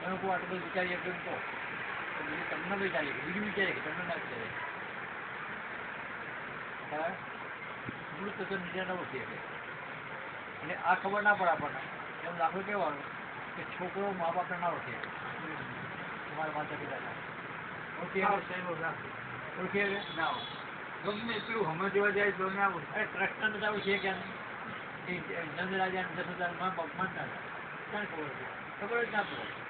તમે કહો આટલું બધું વિચારી કહો તો. બીજું તમને વિચારીએ બીજું વિચારીએ કે તમને ના વિચારીએ. હા? મૃત તો નીચે ન ઓળખીએ શકે એટલે આ ખબર ના પડે આપણને. એમ દાખલો કહેવાનો કે છોકરો મા બાપને ના ઓળખે. તમારા માતા પિતા કે? ના. ગમે એટલું સમજવા જાય તો ના હોય. ટ્રસ્ટ તો આવું છે કે નંદરાજા અને હજાર મા બાપ માનતા ખબર જ ના પડે.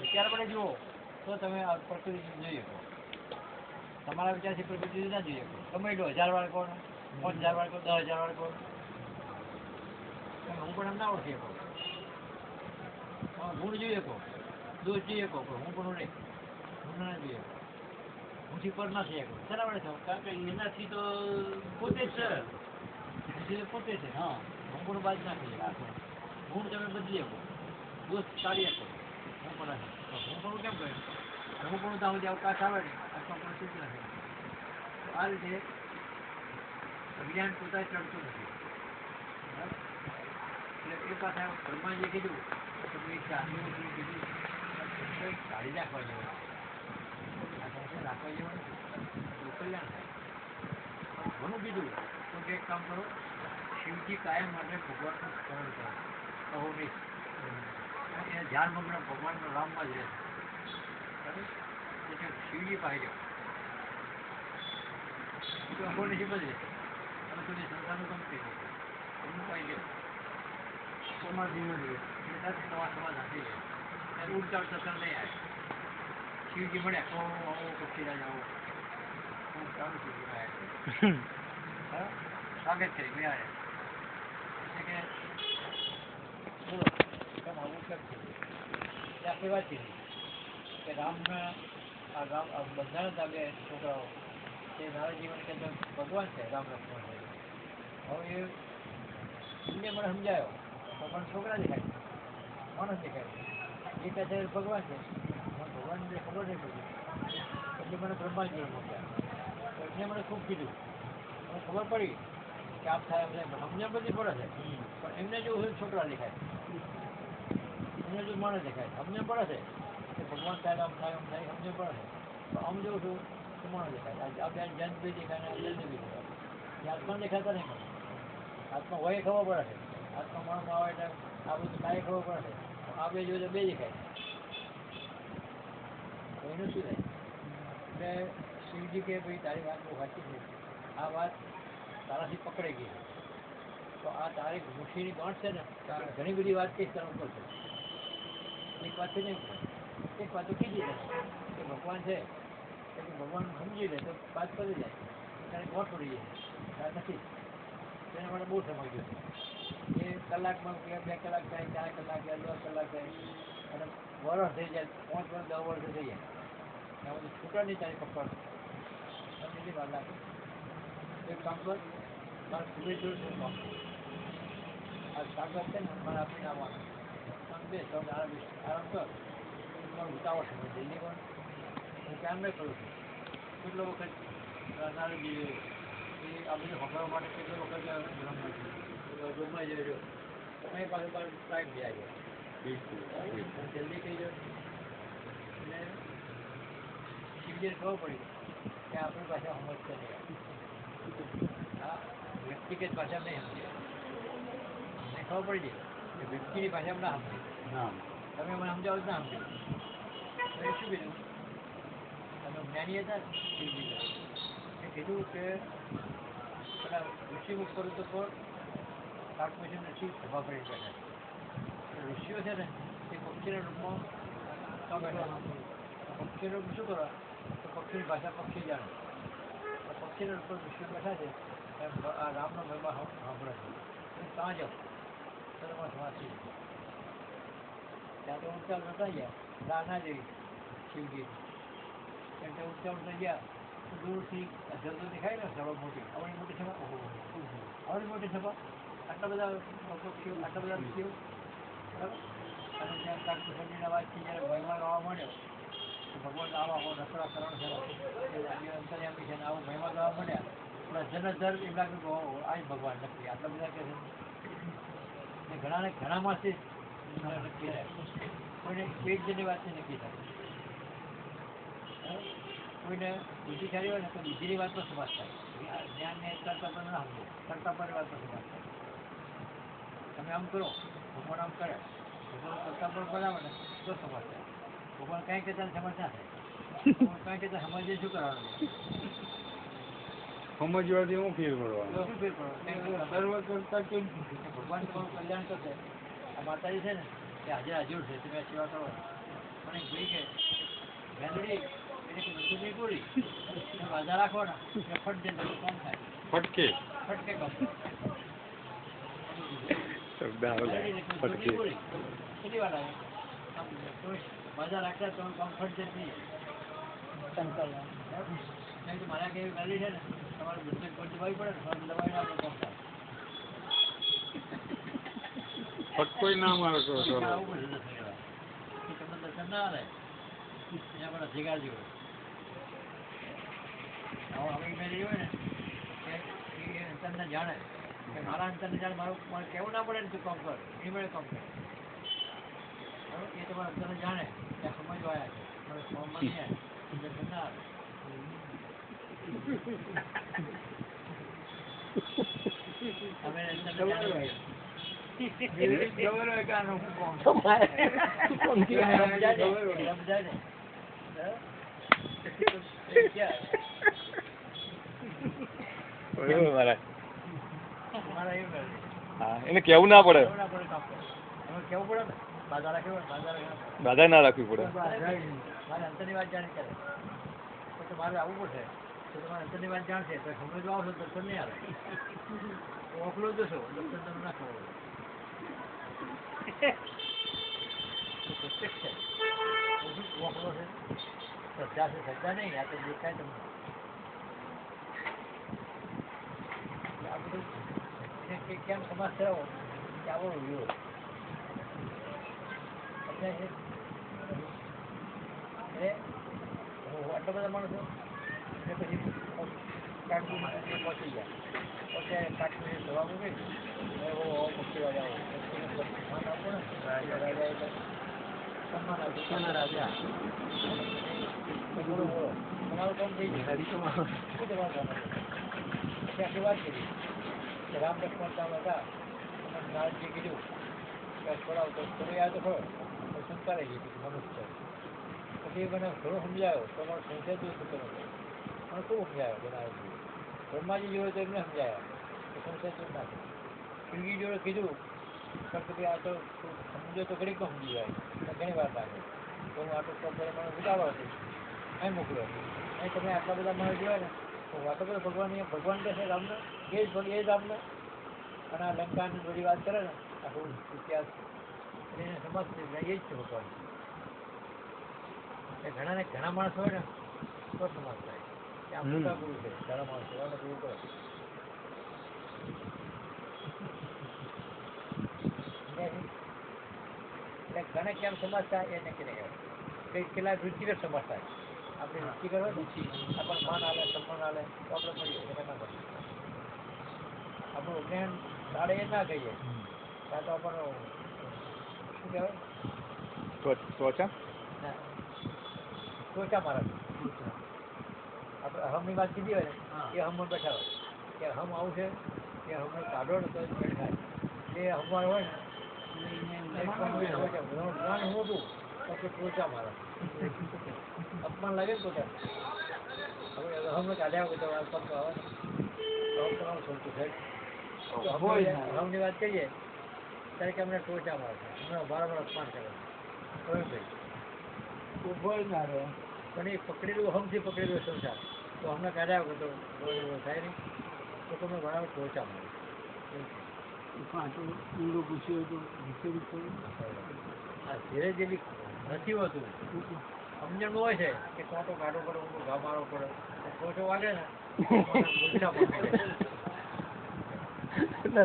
વિચાર પડે જુઓ, તો તમે પ્રકૃતિ જોઈ શકો. તમારા વિચારથી પ્રકૃતિ ના જોઈ શકો. તમે એટલું હજાર વાર કોણ પાંચ હજાર વાર કોણ દસ હજાર વાર કોણ હું પણ એમ ના ઓળખી શકો. ગુણ જોઈ શકો. દોષ જોઈ શકો, પણ હું પણ નહીં હું ના જોઈ શકો. હુંથી પર ના થઈ શકો. શેના વડે કારણ કે એનાથી તો પોતે જ છે પોતે છે. હા, હું પણ બાદ ના થઈ શકે. ગુણ તમે બદલી શકો. દોષ કાઢી શકો. તો પણ કેમ કહ્યું હું પણ ત્યાં સુધી આવે ને અથવા પણ શું નથી તો આ રીતે અજ્ઞાન પોતા ચડતું નથી? એટલે એ પાછા જે કીધું ભાઈ ચાંદીનું કીધું કંઈક કાઢી નાખવા જેવું રાખવા જેવો ઘણું કીધું તો એક કામ કરો, શિવજી કાયમ માટે ભગવાનનું સ્મરણ કરો કહો નહીં એ ધ્યાન મગ્ન ભગવાનના રામમાં જ રહે. એટલે શિવજી પાસે જાઓ તો અખો નથી બદલે તમે તમને સંસારનું થઈ શકો એમનું પાસે જાઓ સમાધિમાં જ રહે. એટલે સાથે તમારા સમાધાન થઈ જાય અને ઉડતાળ સત્સંગ નહીં આવે. શિવજી મળ્યા કહો આવો આવો હું. ચાલુ છું હા? સ્વાગત કરી મેં એટલે કે બોલો કેમ આવું કેમ છે એ કીધી કે રામના આ રામ આ બધાને તાબે છોકરાઓ તે મારા જીવન કે ભગવાન છે, રામ લક્ષ્મણ હવે એ એમને મને સમજાયો, તો પણ છોકરા દેખાય માણસ દેખાય એ કહે છે, ભગવાન છે. ભગવાન ખબર નહીં પડી. એટલે મને બ્રહ્માજી મોકલ્યા. તો મને ખૂબ કીધું. મને ખબર પડી કે આપ એમને સમજણ બધી પડે છે. પણ એમને જો છોકરા દેખાય. એમને જો માણસ દેખાય અમને પડે છે. કે ભગવાન સાહેબ આમ થાય આમ થાય અમને પડે છે. તો આમ જોઉં છું તો માણસ દેખાય આ- બેન જન બી દેખાય આ જન બી દેખાય આત્મા દેખાતા નહીં મળે. આત્મા હોય ખબર પડે છે. આત્મા માણસ આવે એટલે આ બધું કાંઈ ખબર પડે છે. આ બે જોઈએ બે દેખાય તો એનું શું થાય? એટલે શિવજી કે ભાઈ તારી વાત બહુ સાચી છે. આ વાત તારાથી પકડાઈ ગઈ તો આ તારી મુઠ્ઠીની ગાંઠ છે ને ઘણી બધી વાત કહીશ તારા ઉપર છે. એક વાત નહીં એક વાત તો કીધી કે ભગવાન છે ભગવાન સમજી લે તો વાત કરી જાય ત્યારે ગોઠ પડી જાય. નથી. તેના માટે બહુ સમય ગયો એ કલાકમાં બે કલાક થાય, ચાર કલાક થાય, દસ કલાક થાય. અને વરસ થઈ જાય, પાંચ વર્ષ દસ વર્ષ થઈ જાય. ત્યાં બધું છૂટા નહીં તારી પકડ સમજી વાત લાગે? એક કામ કર, મારે સુબે જોયું શું કામ આ સાગર છે ને, મારે આપીને આવવાનું બે તમે આરામ આરામ કર. તમારું ઉતાવળ છે જલ્દી પણ. હું કામ નહીં કરું છું. કેટલો વખત નારદજી એ આ બધું ખબર માટે કેટલો વખત રૂમમાં રહ્યો. તમે પાસે પાસે ટાઈમ બી આવી ગયો જલ્દી કહી દો એટલે શિવજીને ખબર પડી કે આપણી પાસે સમજતા નહીં હા વ્યક્તિગત ભાષા નહીં સમજે. ખબર પડી જાય કે વ્યક્તિની ભાષા ના સમજે તમે મને સમજાવો ના સમજે શું કીધું? તમે જ્ઞાની હતા? ને એ કીધું કે પેલા ઋષિમુખ તો કોણ? કાક નથી સભા કરી છે. ઋષિઓ છે ને એ પક્ષીના રૂપમાં રૂપ શું કરવા? તો પક્ષીની ભાષા પક્ષી જાણે. પક્ષીના રૂપ પર ઋષિઓ બેઠા છે રામનો મહિમા સાંભળે છે. એ ત્યાં જાઓ તો તમારે સમાજ ત્યાં તો ઊંચા નતા ગયા. રાના જેવી શિવજી. ત્યાં તો ઊંચા થઈ ગયા. દૂરથી જલ્દી દેખાય ને સભા મોટી. આવડી મોટી સભા આવડી મોટી સભા આટલા બધા પક્ષીઓ આટલા બધા બરાબર? અને ત્યાં કાકુસંડીના વાતથી જ્યારે મહિમા ગાવા માંડ્યો ભગવાન આવો આવો રસોડા કરણ એ અંતર્યામી છે આવો મહિમા ગાવા માંડ્યા થોડા જનદર એમ લાગ્યું કે આ ભગવાન નથી. આટલા બધા કે છે. ઘણાને નક્કી થાય કોઈને એક જણની વાતથી નક્કી થાય બરાબર? બીજી સારી હોય ને તો બુદ્ધિની વાતનો સમાજ થાય. જ્ઞાનને કરતા પણ ના સમજો કરતા પણ વાતનો સમાજ થાય. તમે આમ કરો ભગવાન આમ કરે ભગવાન કરતા પણ બનાવે ને તો સમાજ થાય. ભગવાન કાંઈ કહેતા સમાજ ના થાય. ભગવાન કાંઈ કહેતા સમજે શું કરવાનું? સમજવાથી હું ફેર કરવાનો શું ફેર પડો સર્વ કરતા કેમ ભગવાન તમારું કલ્યાણ કરશે આ માતાજી છે ને એ હાજર હાજર છે તમે સેવા કરો. પણ એક ભાઈ કે ગાંધડી એટલે કે નહીં ગોળી રાખો ને થાય ફટકે ફટકે? શબ્દ આવે ફટકે. કેટલી વાર આવે? બાધા રાખતા તો કામ ફટ નહીં. મારા કેવી ગાડી છે ને તમારે બધું ફટ દબાવી પડે ને ફટ દબાવીને આપણે થાય ફટકોય ના મારે તો આવું ચાલો બધું દર્શન કરાવે. કે તમને દર્શન ના આવે ત્યાં પણ ભેગા જ હોય આવો આવી મેળવી હોય. ના મારે એ અંતરને જાણે. કે મારા અંતરને જાણે મારું મારે કેવું ના પડે ને તું કામ કર. એ મળે કામ કર. બરાબર? એ તમારા અંતરને જાણે. કે સમજવા આવ્યા છે. ફોર્મમાં નહીં આવે ના આવે. અમે એને કેવું ના પડે કેવું ના પડે? બાધા ના રાખવી પડે મારે અંતરની વાત જાણી કરે તો તો મારે આવવું પડશે તો તમારે અંતરની વાત જાણશે તો સમજવા આવશો તો નહીં આવે ઓકલો જશો તમને ના ખબર હોય. તો પ્રત્યક્ષ છે તો શું ઓખલો છે શ્રદ્ધા છે શ્રદ્ધા નહીં આ દેખાય તમને આ બધું કેમ સમાજ થયો આવો છે એટલે આટલા બધા માણસો? કાકડી પહોંચી ગયા પછી કાકડી જવા મૂકી એવો હું મુક્તિવાળી આવું સન્માન આપો ને રાજા સન્માન આપો રાજા તમારું કામ થઈ ગયું શું હતું? પછી આખી વાત કરી કે રામ લક્ષ્મણ ચાલ હતા અને નારદજી કીધું કે છોડાવ તો છોડી યાદ ખરો તો શંકા ગઈ મનુષ્ય પછી મને ઘણો સમજાયો તમારો મારો સંશય દૂર થતો મને ખૂબ સમજાયો બનાવી બ્રહ્માજી જોડે તો એમને સમજાયા સંશય ના જોડે કીધું પણ આ તો સમજો તો ઘડીકમાં સમજી જાય ઘણી વાર લાગે તો હું આટલું કરી મને ઉતાવળ હતી અહીં મોકલ્યો અહીં તમે આટલા બધા માણસ જોયા ને, તો વાતો બધો ભગવાન એ ભગવાન કહે રામને એ જ જ રામને અને લંકાની બધી વાત કરે ને આખું ઇતિહાસ એને સમજશે કે એ જ છે ભગવાન એ ઘણાને ઘણા માણસ હોય. ને તો સમાજ થાય ઘણા કરો કેમ સમાજ થાય એ નક્કી નહીં. કેટલા રુચિકર સમાજ આપણે રુચિકર હોય રુચિ આપણને માન આવે સન્માન આવે તો આપણે મળીએ ના કરીએ. આપણું જ્ઞાન દાડે એ ના કહીએ કાં તો આપણને શું કહેવાય? ત્વચા? ના. ટોચા મારે આપણે હમની વાત કીધી હોય ને એ હમણ બેઠા હોય. કે હમ આવું છે કે હમણાં કાઢો ને તો થાય એ હમવાળ હોય ને. જ્ઞાન હું હતું તો કે ટોચા મારે. અપમાન લાગે ને ટોચા હવે હમને કાઢ્યા હોય તો પગ આવે. તમારું ખોટું થાય? તો હમની- હમની વાત કરીએ ત્યારે કે અમને ટોચા મારે છે. હમણાં વારંવાર અપમાન કરે ભાઈ ઊભો ના રહે. પણ એ પકડેલું હમથી પકડેલું સંસાર. તો હમણાં કાઢ્યા વગર તો થાય નહીં. તો તમે બરાબર પહોંચા મળે ધીરે જેવી નથી હોતું. સમજણ હોય છે કે ટોટો કાઢો પડે ઊંડો ઘા મારો પડે. ટોટો વાગે ને.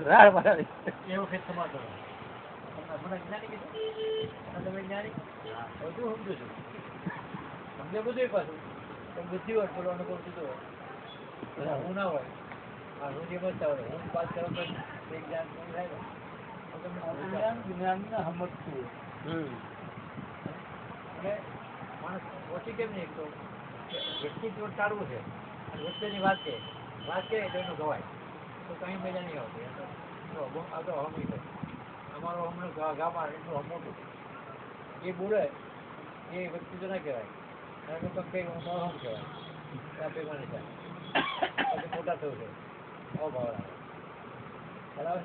રાડ મારે એ વખત સમાતો તમને મને જ્ઞાની તમે જ્ઞાની? બધું સમજો છું. સમજે બધું પાછું. બુદ્ધિ હોય થોડો અનુભવ થતો હોય. બધા હું ના હોય હા હું જે હોય. હું પાસ કરવા પર એક જ્ઞાન પૂરું થાય ને. તમને જ્ઞાન જ્ઞાનને સમજતું અને માણસ ઓછી કેમ નહીં? તો વ્યક્તિત્વ ટાળવું છે. અને વચ્ચેની વાત છે. વાત છે તો એનું ગવાય. તો કંઈ મજા નહીં આવતી. આ તો જો હમ- આ તો હમી છે. અમારો હમણાં ગા ગા મારે એટલું હમ મોટું એ બોલે એ વ્યક્તિત્વ ના કહેવાય. મોટા થયું બરાબર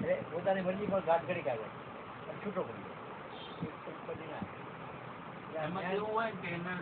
એટલે પોતાની મરજી પણ ઘાટ કરી કાઢે. છૂટો પડી જાય એમાં એવું હોય કે એને